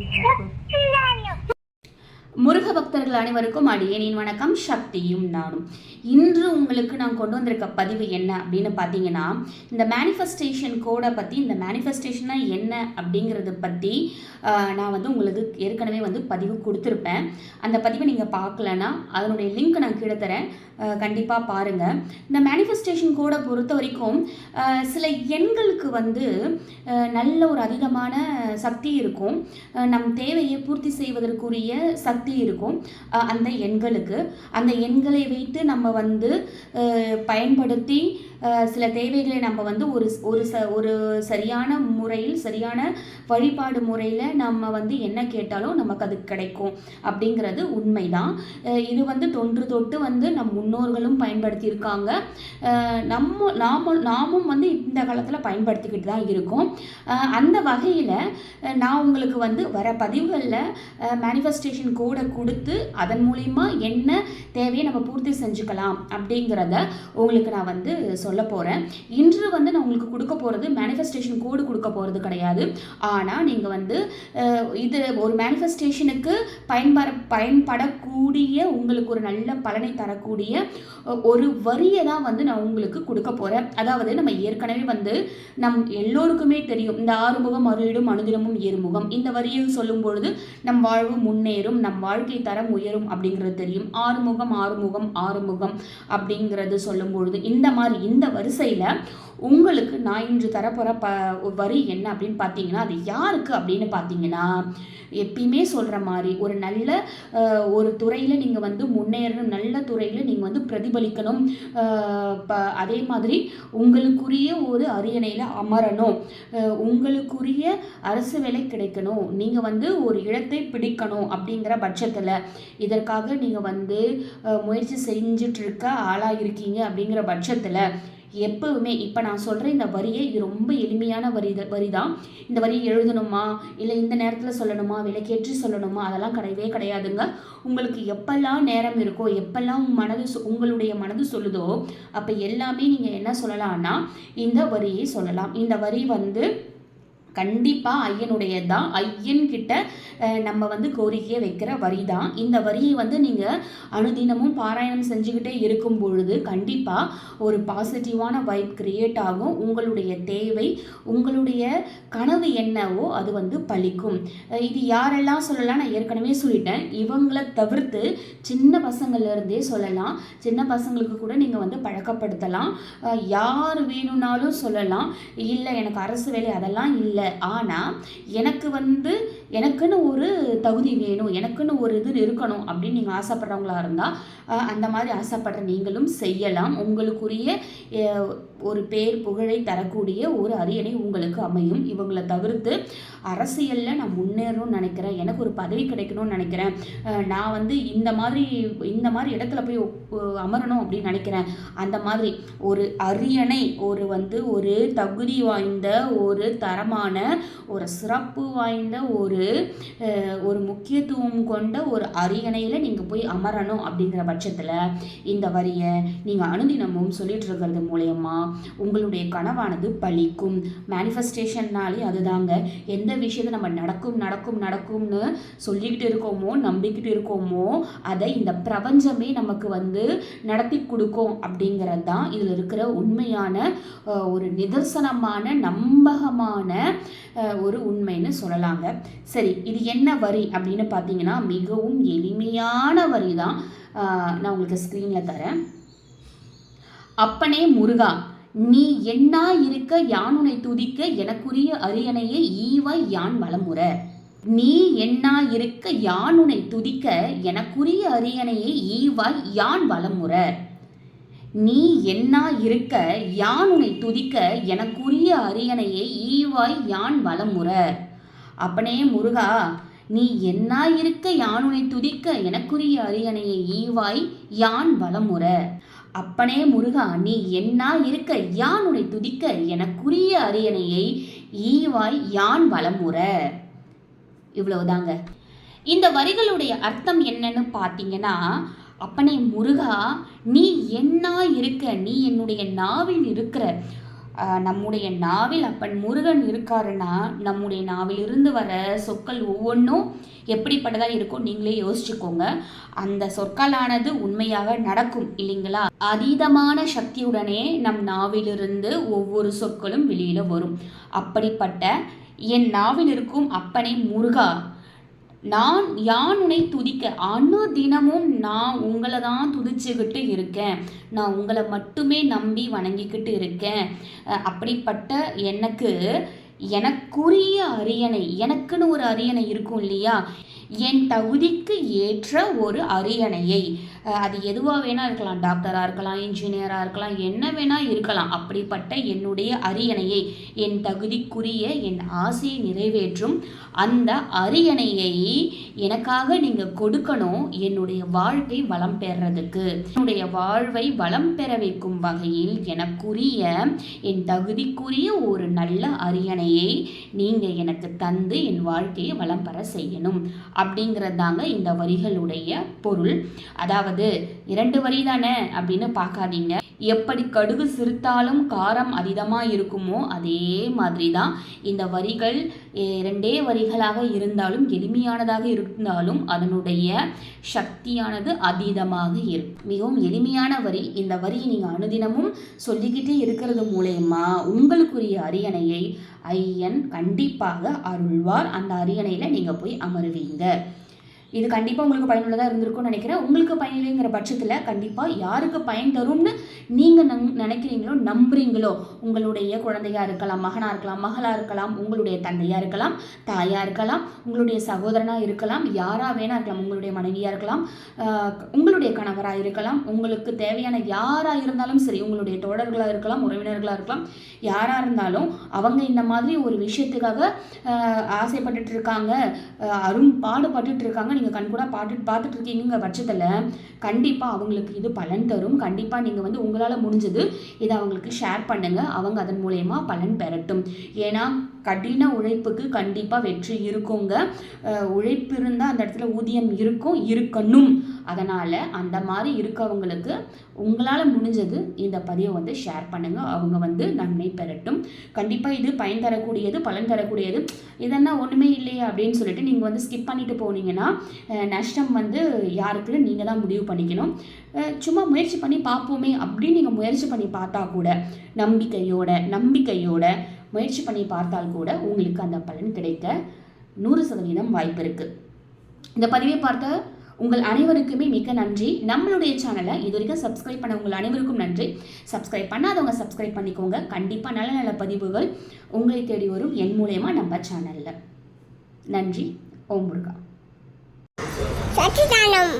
usual Muruga பக்தர்கள் அனைவருக்கும் அடியேனின் வணக்கம். சக்தியும் நானும் இன்று உங்களுக்கு நான் கொண்டு வந்திருக்க பதிவு என்ன அப்படின்னு பார்த்தீங்கன்னா இந்த மேனிஃபெஸ்டேஷன் கோடை பற்றி இந்த மேனிஃபெஸ்டேஷனா என்ன அப்படிங்கிறத பற்றி நான் வந்து உங்களுக்கு ஏற்கனவே வந்து பதிவு கொடுத்துருப்பேன். அந்த பதிவை நீங்கள் பார்க்கலன்னா அதனுடைய லிங்க் நான் கீழே தரேன். கண்டிப்பாக பாருங்கள் இந்த மேனிஃபெஸ்டேஷன் கோடை பொறுத்த வரைக்கும் சில எண்களுக்கு வந்து நல்ல ஒரு அதிகமான சக்தி இருக்கும். நம் தேவையை பூர்த்தி செய்வதற்குரிய சக்தி இருக்கும். அந்த எண்களுக்கு. அந்த எண்களை வைத்து நம்ம வந்து ஆஹ், பயன்படுத்தி சில தேவைகளை நம்ம வந்து ஒரு ஒரு ச ஒரு சரியான முறையில் சரியான வழிபாடு முறையில் நம்ம வந்து என்ன கேட்டாலும் நமக்கு அது கிடைக்கும் அப்படிங்கிறது உண்மைதான். இது வந்து தொன்று தொட்டு வந்து நம் முன்னோர்களும் பயன்படுத்தியிருக்காங்க. நம்ம நாம நாமும் வந்து இந்த காலத்தில் பயன்படுத்திக்கிட்டு தான் இருக்கோம். அந்த வகையில் நான் உங்களுக்கு வந்து வர பதிவுகளில் மேனிஃபெஸ்டேஷன் கோடை கொடுத்து அதன் மூலிமா என்ன தேவையை நம்ம பூர்த்தி செஞ்சுக்கலாம் அப்படிங்கிறத உங்களுக்கு நான் வந்து சொல்ல போகிறேன் இன்று வந்து நான் உங்களுக்கு கொடுக்க போகிறது மேனிஃபெஸ்டேஷன் கோடு கொடுக்க போகிறது கிடையாது. ஆனால் நீங்கள் வந்து இது ஒரு மேனிஃபெஸ்டேஷனுக்கு பயன்பட பயன்படக்கூடிய உங்களுக்கு ஒரு நல்ல பலனை தரக்கூடிய ஒரு வரியை தான் வந்து நான் உங்களுக்கு கொடுக்க போகிறேன் அதாவது நம்ம ஏற்கனவே வந்து நம் எல்லோருக்குமே தெரியும் இந்த ஆறுமுகம் அருளிடும் அனுதினமும் ஏறுமுகம். இந்த வரியை சொல்லும் பொழுது நம் வாழ்வு முன்னேறும் நம் வாழ்க்கை தரம் உயரும் அப்படிங்கிறது தெரியும். ஆறுமுகம் ஆறுமுகம் ஆறுமுகம் அப்படிங்கிறது சொல்லும் பொழுது இந்த மாதிரி இந்த வரிசையில் உங்களுக்கு நான் இன்று தரப்போகிற ப வரி என்ன அப்படின்னு பார்த்தீங்கன்னா அது யாருக்கு அப்படின்னு பார்த்தீங்கன்னா எப்பயுமே சொல்கிற மாதிரி ஒரு நல்ல ஒரு துறையில் நீங்கள் வந்து முன்னேறணும் நல்ல துறையில் நீங்கள் வந்து பிரதிபலிக்கணும் ப அதே மாதிரி உங்களுக்குரிய ஒரு அரியணையில் அமரணும் உங்களுக்குரிய அரசு வேலை கிடைக்கணும் நீங்கள் வந்து ஒரு இடத்தை பிடிக்கணும் அப்படிங்கிற பட்சத்தில் இதற்காக நீங்கள் வந்து முயற்சி செஞ்சிட்ருக்க ஆளாக இருக்கீங்க அப்படிங்கிற பட்சத்தில் எப்பவுமே இப்போ நான் சொல்கிற இந்த வரியை இது ரொம்ப எளிமையான வரி வரி தான் இந்த வரியை எழுதணுமா? இல்லை இந்த நேரத்தில் சொல்லணுமா? விலைக்கேற்றி சொல்லணுமா? அதெல்லாம் கிடையவே கிடையாதுங்க. உங்களுக்கு எப்பெல்லாம் நேரம் இருக்கோ எப்பெல்லாம் மனது சொ- உங்களுடைய மனது சொல்லுதோ அப்போ எல்லாமே நீங்கள் என்ன சொல்லலாம்னா இந்த வரியை சொல்லலாம். இந்த வரி வந்து கண்டிப்பாக ஐயனுடைய தான் ஐயன்கிட்ட நம்ம வந்து கோரிக்கையை வைக்கிற வரி தான் இந்த வரியை வந்து நீங்கள் அனுதினமும் பாராயணம் செஞ்சுக்கிட்டே இருக்கும் பொழுது கண்டிப்பாக ஒரு பாசிட்டிவான வைப் கிரியேட் ஆகும். உங்களுடைய தேவை உங்களுடைய கனவு என்னவோ அது வந்து பழிக்கும் இது யாரெல்லாம் சொல்லலாம்? நான் ஏற்கனவே சொல்லிட்டேன். இவங்களை தவிர்த்து சின்ன பசங்கள்லேருந்தே சொல்லலாம். சின்ன பசங்களுக்கு கூட நீங்கள் வந்து பழக்கப்படுத்தலாம். யார் வேணும்னாலும் சொல்லலாம். இல்லை எனக்கு அரசு வேலை அதெல்லாம் இல்லை. ஆனால் எனக்கு வந்து எனக்குன்னு ஒரு தகுதி வேணும் எனக்குன்னு ஒரு இது இருக்கணும் அப்படின்னு நீங்கள் ஆசைப்படுறவங்களா இருந்தால் அந்த மாதிரி ஆசைப்படுற நீங்களும் செய்யலாம். உங்களுக்குரிய ஒரு பேர் புகழை தரக்கூடிய ஒரு அரியணை உங்களுக்கு அமையும். இவங்களை தவிர்த்து அரசியலில் நான் முன்னேறணும்னு நினைக்கிறேன். எனக்கு ஒரு பதவி கிடைக்கணும்னு நினைக்கிறேன். நான் வந்து இந்த மாதிரி இந்த மாதிரி இடத்துல போய் அமரணும் அப்படின்னு நினைக்கிறேன். அந்த மாதிரி ஒரு அரியணை ஒரு வந்து ஒரு தகுதி வாய்ந்த ஒரு தரமான ஒரு சிறப்பு வாய்ந்த ஒரு ஒரு ஒரு முக்கியத்துவம் கொண்ட ஒரு அரியணையில் நீங்கள் போய் அமரணும் அப்படிங்கிற பட்சத்தில் இந்த வரியை நீங்கள் அனுதினமும் சொல்லிட்டு இருக்கிறது மூலயமா உங்களுடைய கனவானது பலிக்கும். மேனிஃபெஸ்டேஷன்னாலே அதுதாங்க. எந்த விஷயத்தை நம்ம நடக்கும் நடக்கும் நடக்கும்னு சொல்லிக்கிட்டு இருக்கோமோ நம்பிக்கிட்டு இருக்கோமோ அதை இந்த பிரபஞ்சமே நமக்கு வந்து நடத்தி கொடுக்கும் அப்படிங்கிறது தான் இதில் இருக்கிற உண்மையான ஒரு நிதர்சனமான நம்பகமான ஒரு உண்மைன்னு சொல்லலாங்க. சரி இது என்ன வரி அப்படின்னு பார்த்தீங்கன்னா மிகவும் எளிமையான வரி தான் நான் உங்களுக்கு ஸ்க்ரீனில் தரேன். அப்பனே முருகா நீ என்னா இருக்க யானுனை துதிக்க எனக்குரிய அரியணையை ஈவாய் யான் வளமுற நீ என்னா இருக்க யானுனை துதிக்க எனக்குரிய அரியணையை ஈவாய் யான் வளமுற நீ என்னா இருக்க யானுனை துதிக்க எனக்குரிய அரியணையை ஈவாய் யான் வளமுற அப்பனே முருகா நீ எண்ணா இருக்க யானுனை துதிக்க எனக்குரிய அரியணையை ஈவாய் யான் வளமுற அப்பனே முருகா நீ எண்ணா இருக்க யானுனை துதிக்க எனக்குரிய அரியணையை ஈவாய் யான் வளமுற இவ்வளவுதாங்க. இந்த வரிகளுடைய அர்த்தம் என்னன்னு பார்த்தீங்கன்னா அப்பனே முருகா நீ என்னா இருக்க நீ என்னுடைய நாவில் இருக்கிற நம்முடைய நாவில் அப்பன் முருகன் இருக்காருன்னா நம்முடைய நாவிலிருந்து வர சொற்கள் ஒவ்வொன்றும் எப்படிப்பட்டதாக இருக்கும் நீங்களே யோசிச்சுக்கோங்க. அந்த சொற்களானது உண்மையாக நடக்கும் இல்லைங்களா? அதீதமான சக்தியுடனே நம் நாவிலிருந்து ஒவ்வொரு சொற்களும் வெளியில் வரும். அப்படிப்பட்ட என் நாவில் இருக்கும் அப்பனே முருகா நான் யான் உன்னை துதிக்க? அணு தினமும் நான் உங்களை தான் துதிச்சுக்கிட்டு இருக்கேன். நான் உங்களை மட்டுமே நம்பி வணங்கிக்கிட்டு இருக்கேன். அப்படிப்பட்ட எனக்கு எனக்குரிய அரியணை எனக்குன்னு ஒரு அரியணை இருக்கும் இல்லையா? என் தகுதிக்கு ஏற்ற ஒரு அரியணையை. அது எதுவாக வேணால் இருக்கலாம். டாக்டராக இருக்கலாம் இன்ஜினியராக இருக்கலாம் என்ன வேணால் இருக்கலாம். அப்படிப்பட்ட என்னுடைய அரியணையை என் தகுதிக்குரிய என் ஆசையை நிறைவேற்றும் அந்த அரியணையை எனக்காக நீங்கள் கொடுக்கணும். என்னுடைய வாழ்க்கை வளம் பெறதுக்கு. என்னுடைய வாழ்வை வளம் பெற வைக்கும் வகையில் எனக்குரிய என் தகுதிக்குரிய ஒரு நல்ல அரியணையை நீங்கள் எனக்கு தந்து என் வாழ்க்கையை வளம் பெற செய்யணும். அப்படிங்கிறது தாங்க இந்த வரிகளுடைய பொருள். அதாவது இரண்டு வரி தானே? அப்படின்னு பார்க்காதீங்க. எப்படி கடுகு சிறுத்தாலும் காரம் அதிகமாக இருக்குமோ அதே மாதிரி தான் இந்த வரிகள் இரண்டே வரிகளாக இருந்தாலும் எளிமையானதாக இருந்தாலும் அதனுடைய சக்தியானது அதீதமாக இருக்கும் மிகவும் எளிமையான வரி. இந்த வரியை நீங்கள் அனுதினமும் சொல்லிக்கிட்டே இருக்கிறது மூலயமா உங்களுக்குரிய அரியணையை ஐயன் கண்டிப்பாக அருள்வார். அந்த அரியணையில் நீங்கள் போய் அமருவீங்க. இது கண்டிப்பாக உங்களுக்கு பயனுள்ளதாக இருந்திருக்கும்னு நினைக்கிறேன். உங்களுக்கு பயனில்லைங்கிற பட்சத்தில் கண்டிப்பாக யாருக்கு பயன் தரும்னு நீங்கள் நம் நினைக்கிறீங்களோ நம்புறீங்களோ உங்களுடைய குழந்தையாக இருக்கலாம் மகனாக இருக்கலாம் மகளாக இருக்கலாம் உங்களுடைய தந்தையாக இருக்கலாம் தாயாக இருக்கலாம் உங்களுடைய சகோதரனாக இருக்கலாம் யாராக வேணா இருக்கலாம் உங்களுடைய மனைவியாக இருக்கலாம் உங்களுடைய கணவராக இருக்கலாம் உங்களுக்கு தேவையான யாராக இருந்தாலும் சரி உங்களுடைய தோழர்களாக இருக்கலாம் உறவினர்களாக இருக்கலாம் யாராக இருந்தாலும் அவங்க இந்த மாதிரி ஒரு விஷயத்துக்காக ஆஹ் ஆசைப்பட்டுட்டு இருக்காங்க அரும் பாடுபட்டுட்டு இருக்காங்க நீங்கள் கண்கூட பாட்டு பார்த்துட்டு இருக்கீங்க பட்சத்தில் கண்டிப்பாக அவங்களுக்கு இது பலன் தரும். கண்டிப்பாக நீங்கள் வந்து உங்களால் முடிஞ்சது இதை அவங்களுக்கு ஷேர் பண்ணுங்கள் அவங்க அதன் மூலயமா பலன் பெறட்டும். ஏன்னா கடின உழைப்புக்கு கண்டிப்பாக வெற்றி இருக்குங்க. உழைப்பு இருந்தால் அந்த இடத்துல ஊதியம் இருக்கும் இருக்கணும். அதனால் அந்த மாதிரி இருக்கவங்களுக்கு உங்களால் முடிஞ்சது இந்த பதிவை வந்து ஷேர் பண்ணுங்கள் அவங்க வந்து நன்மை பெறட்டும். கண்டிப்பாக இது பயன் தரக்கூடியது பலன் தரக்கூடியது. இதெல்லாம் ஒன்றுமே இல்லையே அப்படின்னு சொல்லிட்டு நீங்கள் வந்து ஸ்கிப் பண்ணிட்டு போனீங்கன்னா நஷ்டம் வந்து யாருக்குன்னு நீங்கள் தான் முடிவு பண்ணிக்கணும். சும்மா முயற்சி பண்ணி பார்ப்போமே அப்படின்னு நீங்கள் முயற்சி பண்ணி பார்த்தா கூட நம்பிக்கையோட நம்பிக்கையோட முயற்சி பண்ணி பார்த்தால் கூட உங்களுக்கு அந்த பலன் கிடைக்க நூறு சதவீதம் வாய்ப்பு இருக்குது இந்த பதிவை பார்த்த உங்கள் அனைவருக்குமே மிக்க நன்றி. நம்மளுடைய சேனலை இது வரைக்கும் சப்ஸ்கிரைப் பண்ண உங்கள் அனைவருக்கும் நன்றி. சப்ஸ்கிரைப் பண்ணாதவங்க சப்ஸ்கிரைப் பண்ணிக்கோங்க. கண்டிப்பாக நல்ல நல்ல பதிவுகள் உங்களை தேடி வரும் என் மூலயமா நம்ம சேனலில் நன்றி. ஓம் முருகா. சச்சிதானம்